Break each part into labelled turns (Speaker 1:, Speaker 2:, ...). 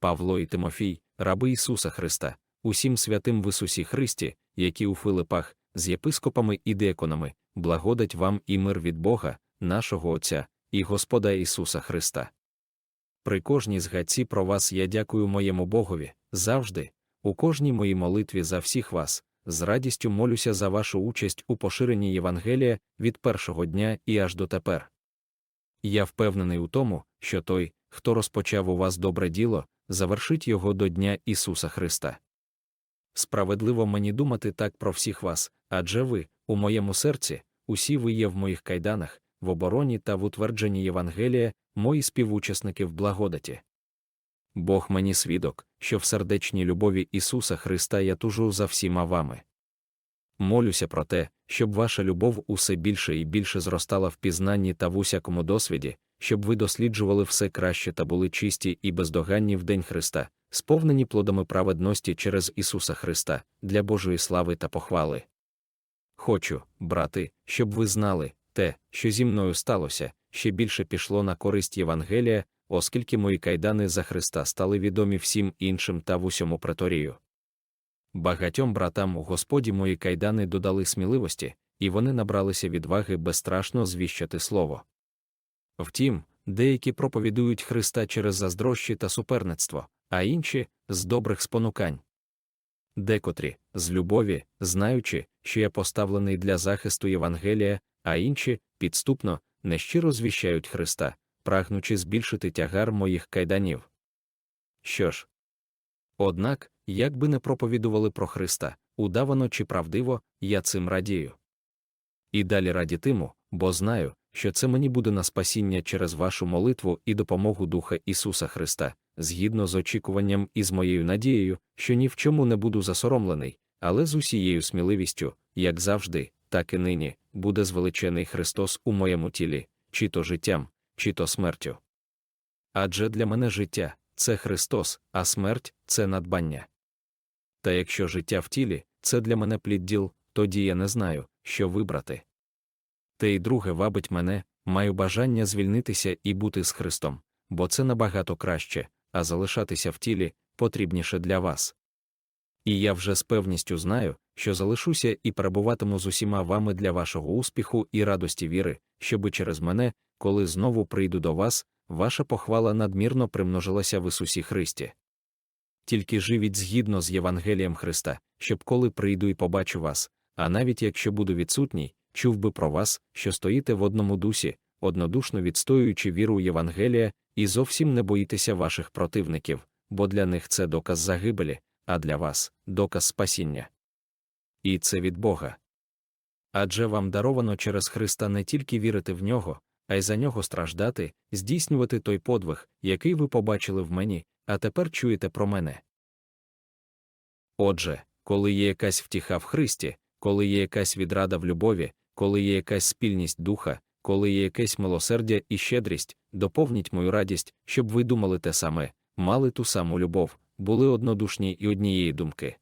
Speaker 1: Павло і Тимофій, раби Ісуса Христа, усім святим в Ісусі Христі, які у Филипах, з єпископами і диаконами, благодать вам і мир від Бога, нашого Отця і Господа Ісуса Христа. При кожній згадці про вас я дякую моєму Богові, завжди, у кожній моїй молитві за всіх вас, з радістю молюся за вашу участь у поширенні Євангелія від першого дня і аж дотепер. Я впевнений у тому, що той, хто розпочав у вас добре діло, завершить його до Дня Ісуса Христа. Справедливо мені думати так про всіх вас, адже ви, у моєму серці, усі ви є в моїх кайданах, в обороні та в утвердженні Євангелія, мої співучасники в благодаті. Бог мені свідок, що в сердечній любові Ісуса Христа я тужу за всіма вами. Молюся про те, щоб ваша любов усе більше і більше зростала в пізнанні та в усякому досвіді, щоб ви досліджували все краще та були чисті і бездоганні в День Христа, сповнені плодами праведності через Ісуса Христа, для Божої слави та похвали. Хочу, брати, щоб ви знали, те, що зі мною сталося, ще більше пішло на користь Євангелія, оскільки мої кайдани за Христа стали відомі всім іншим та в усьому преторію. Багатьом братам у Господі мої кайдани додали сміливості, і вони набралися відваги безстрашно звіщати слово. Втім, деякі проповідують Христа через заздрощі та суперництво, а інші з добрих спонукань. Декотрі з любові, знаючи, що я поставлений для захисту Євангелія, а інші підступно, нещиро звіщають Христа, прагнучи збільшити тягар моїх кайданів. Що ж? Однак, як би не проповідували про Христа, удавано чи правдиво, я цим радію. І далі радітиму, бо знаю, що це мені буде на спасіння через вашу молитву і допомогу Духа Ісуса Христа, згідно з очікуванням і з моєю надією, що ні в чому не буду засоромлений, але з усією сміливістю, як завжди, так і нині, буде звеличений Христос у моєму тілі, чи то життям, чи то смертю. Адже для мене життя це Христос, а смерть це надбання. Та якщо життя в тілі це для мене плід діл, тоді я не знаю, що вибрати. Те й друге вабить мене, маю бажання звільнитися і бути з Христом, бо це набагато краще, а залишатися в тілі потрібніше для вас. І я вже з певністю знаю, що залишуся і перебуватиму з усіма вами для вашого успіху і радості віри, щоби через мене, коли знову прийду до вас, ваша похвала надмірно примножилася в Ісусі Христі. Тільки живіть згідно з Євангелієм Христа, щоб коли прийду і побачу вас, а навіть якщо буду відсутній, чув би про вас, що стоїте в одному дусі, однодушно відстоюючи віру Євангелія, і зовсім не боїтеся ваших противників, бо для них це доказ загибелі, а для вас доказ спасіння. І це від Бога. Адже вам даровано через Христа не тільки вірити в нього, а й за нього страждати, здійснювати той подвиг, який ви побачили в мені, а тепер чуєте про мене. Отже, коли є якась втіха в Христі, коли є якась відрада в любові, коли є якась спільність духа, коли є якесь милосердя і щедрість, доповніть мою радість, щоб ви думали те саме, мали ту саму любов, були однодушні і однієї думки.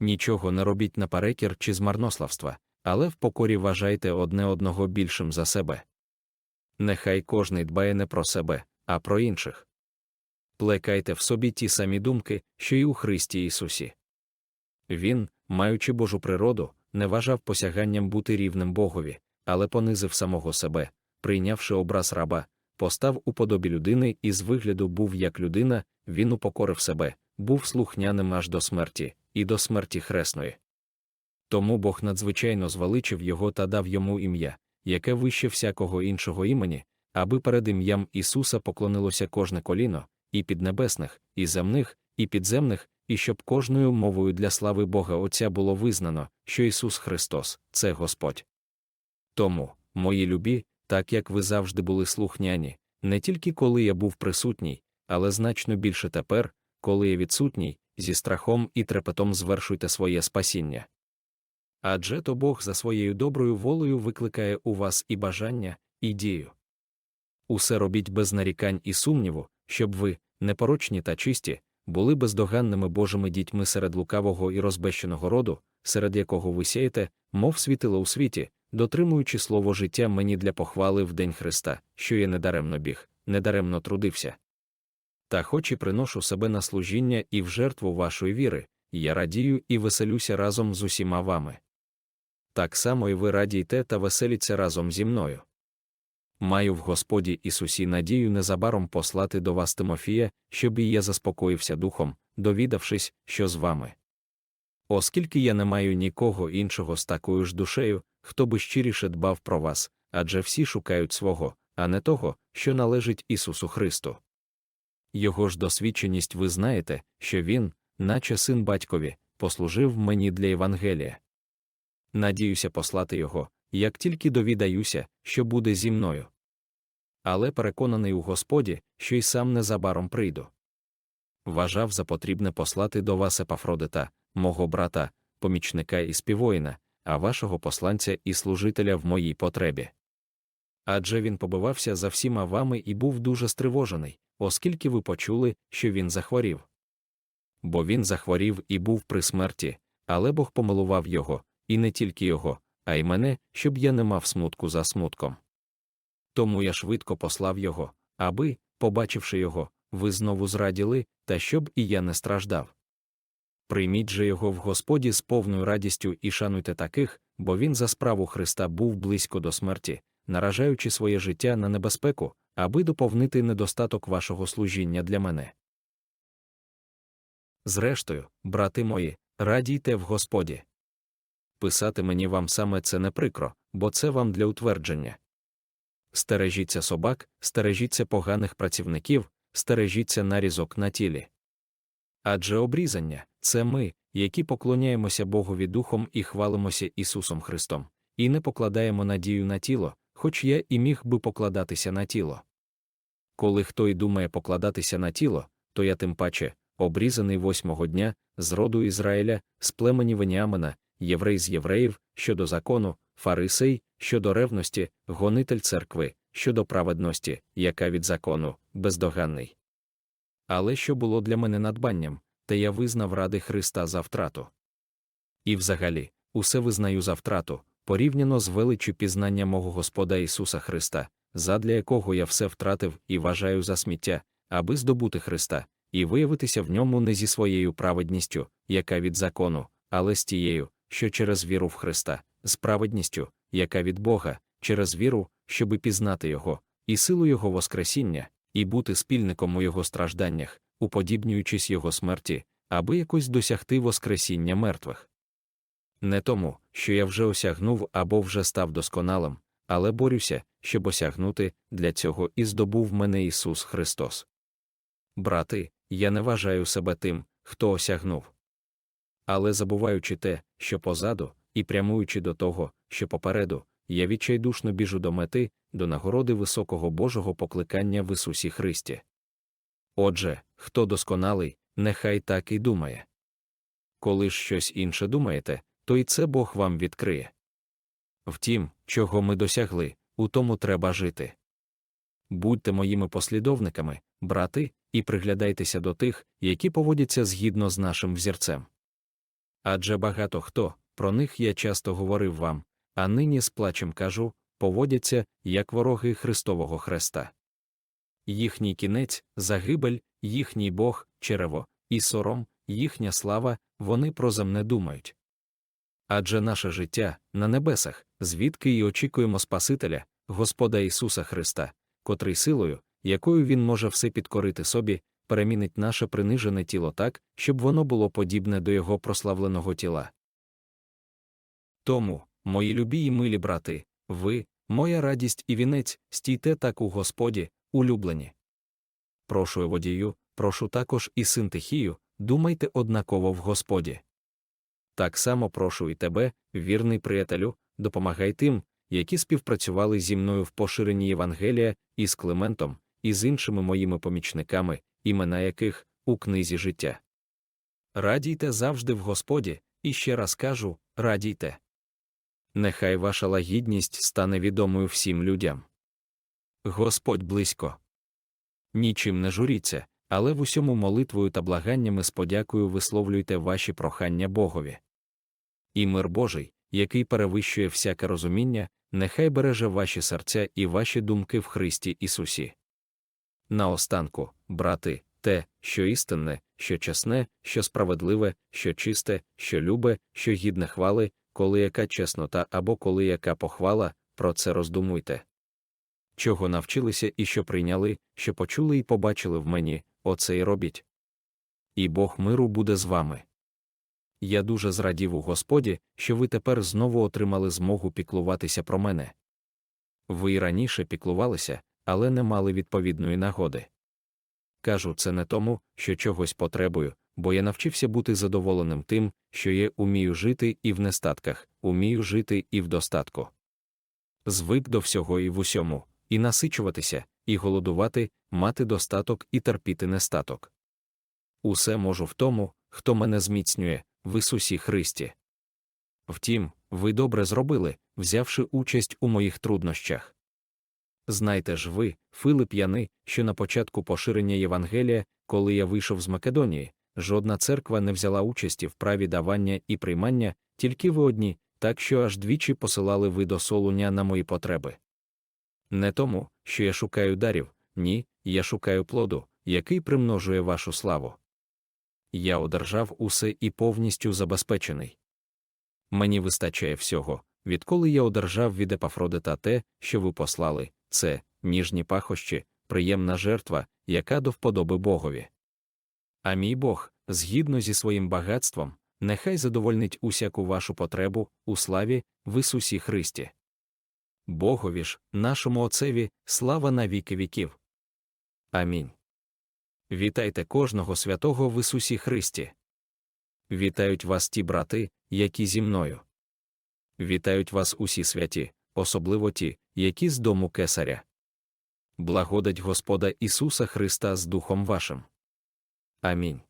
Speaker 1: Нічого не робіть наперекір чи з марнославства, але в покорі вважайте одне одного більшим за себе. Нехай кожний дбає не про себе, а про інших. Плекайте в собі ті самі думки, що й у Христі Ісусі. Він, маючи Божу природу, не вважав посяганням бути рівним Богові, але понизив самого себе, прийнявши образ раба, постав у подобі людини і з вигляду був як людина, він упокорив себе, був слухняним аж до смерті, і до смерті хресної. Тому Бог надзвичайно звеличив його та дав йому ім'я, яке вище всякого іншого імені, аби перед ім'ям Ісуса поклонилося кожне коліно, і піднебесних, і земних, і підземних, і щоб кожною мовою для слави Бога Отця було визнано, що Ісус Христос це Господь. Тому, мої любі, так як ви завжди були слухняні, не тільки коли я був присутній, але значно більше тепер, коли я відсутній, зі страхом і трепетом звершуйте своє спасіння. Адже то Бог за своєю доброю волею викликає у вас і бажання, і дію. Усе робіть без нарікань і сумніву, щоб ви, непорочні та чисті, були бездоганними Божими дітьми серед лукавого і розбещеного роду, серед якого ви сієте, мов світило у світі, дотримуючи слово життя мені для похвали в День Христа, що я недаремно біг, недаремно трудився. Та хоч і приношу себе на служіння і в жертву вашої віри, я радію і веселюся разом з усіма вами. Так само і ви радійте та веселіться разом зі мною. Маю в Господі Ісусі надію незабаром послати до вас Тимофія, щоб і я заспокоївся духом, довідавшись, що з вами. Оскільки я не маю нікого іншого з такою ж душею, хто би щиріше дбав про вас, адже всі шукають свого, а не того, що належить Ісусу Христу. Його ж досвідченість ви знаєте, що він, наче син батькові, послужив мені для Євангелія. Надіюся послати його, як тільки довідаюся, що буде зі мною. Але переконаний у Господі, що й сам незабаром прийду. Вважав за потрібне послати до вас Епафродита, мого брата, помічника і співоїна, а вашого посланця і служителя в моїй потребі. Адже він побивався за всіма вами і був дуже стривожений, оскільки ви почули, що він захворів. Бо він захворів і був при смерті, але Бог помилував його, і не тільки його, а й мене, щоб я не мав смутку за смутком. Тому я швидко послав його, аби, побачивши його, ви знову зраділи, та щоб і я не страждав. Прийміть же його в Господі з повною радістю і шануйте таких, бо він за справу Христа був близько до смерті, наражаючи своє життя на небезпеку, аби доповнити недостаток вашого служіння для мене. Зрештою, брати мої, радійте в Господі. Писати мені вам саме це не прикро, бо це вам для утвердження. Стережіться собак, стережіться поганих працівників, стережіться нарізок на тілі. Адже обрізання це ми, які поклоняємося Богові Духом і хвалимося Ісусом Христом, і не покладаємо надію на тіло, хоч я і міг би покладатися на тіло. Коли хто й думає покладатися на тіло, то я тим паче, обрізаний восьмого дня, з роду Ізраїля, з племені Веніамина, єврей з євреїв, щодо закону, фарисей, щодо ревності, гонитель церкви, щодо праведності, яка від закону, бездоганний. Але що було для мене надбанням, те я визнав ради Христа за втрату. І взагалі, усе визнаю за втрату, порівняно з величчю пізнання мого Господа Ісуса Христа, задля якого я все втратив і вважаю за сміття, аби здобути Христа, і виявитися в ньому не зі своєю праведністю, яка від закону, але з тією, що через віру в Христа, з праведністю, яка від Бога, через віру, щоби пізнати Його, і силу Його Воскресіння, і бути спільником у Його стражданнях, уподібнюючись Його смерті, аби якось досягти Воскресіння мертвих. Не тому, що я вже осягнув або вже став досконалим, але борюся, щоб осягнути, для цього і здобув мене Ісус Христос. Брати, я не вважаю себе тим, хто осягнув. Але забуваючи те, що позаду, і прямуючи до того, що попереду, я відчайдушно біжу до мети, до нагороди високого Божого покликання в Ісусі Христі. Отже, хто досконалий, нехай так і думає. Коли ж щось інше думаєте, то і це Бог вам відкриє. Втім, чого ми досягли, у тому треба жити. Будьте моїми послідовниками, брати, і приглядайтеся до тих, які поводяться згідно з нашим взірцем. Адже багато хто, про них я часто говорив вам, а нині з плачем кажу, поводяться, як вороги Христового Хреста. Їхній кінець, загибель, їхній Бог, черево, і сором, їхня слава, вони про земне думають. Адже наше життя на небесах, звідки й очікуємо Спасителя, Господа Ісуса Христа, котрий силою, якою Він може все підкорити собі, перемінить наше принижене тіло так, щоб воно було подібне до Його прославленого тіла. Тому, мої любі й милі брати, ви, моя радість і вінець, стійте так у Господі, улюблені. Прошу водію, прошу також і синтихію, думайте однаково в Господі. Так само прошу і тебе, вірний приятелю, допомагай тим, які співпрацювали зі мною в поширенні Євангелія, і з Климентом, і з іншими моїми помічниками, імена яких у книзі життя. Радійте завжди в Господі, і ще раз кажу радійте. Нехай ваша лагідність стане відомою всім людям. Господь близько. Нічим не журіться, але в усьому молитвою та благаннями з подякою висловлюйте ваші прохання Богові. І мир Божий, який перевищує всяке розуміння, нехай береже ваші серця і ваші думки в Христі Ісусі. Наостанку, брати, те, що істинне, що чесне, що справедливе, що чисте, що любе, що гідне хвали, коли яка чеснота або коли яка похвала, про це роздумуйте. Чого навчилися і що прийняли, що почули і побачили в мені, оце й робіть. І Бог миру буде з вами. Я дуже зрадів у Господі, що ви тепер знову отримали змогу піклуватися про мене. Ви й раніше піклувалися, але не мали відповідної нагоди. Кажу це не тому, що чогось потребую, бо я навчився бути задоволеним тим, що я умію жити і в нестатках, умію жити і в достатку. Звик до всього і в усьому, і насичуватися, і голодувати, мати достаток і терпіти нестаток. Усе можу в тому, хто мене зміцнює, в Ісусі Христі. Втім, ви добре зробили, взявши участь у моїх труднощах. Знайте ж ви, Филип'яни, що на початку поширення Євангелія, коли я вийшов з Македонії, жодна церква не взяла участі в праві давання і приймання, тільки ви одні, так що аж двічі посилали ви до солуня на мої потреби. Не тому, що я шукаю дарів, ні, я шукаю плоду, який примножує вашу славу. Я одержав усе і повністю забезпечений. Мені вистачає всього, відколи я одержав від Епафродита те, що ви послали, це ніжні пахощі, приємна жертва, яка до вподоби Богові. А мій Бог, згідно зі своїм багатством, нехай задовольнить усяку вашу потребу у славі в Ісусі Христі. Богові ж, нашому Отцеві, слава на віки віків. Амінь. Вітайте кожного святого в Ісусі Христі. Вітають вас ті брати, які зі мною. Вітають вас усі святі, особливо ті, які з дому кесаря. Благодать Господа Ісуса Христа з Духом вашим. Амінь.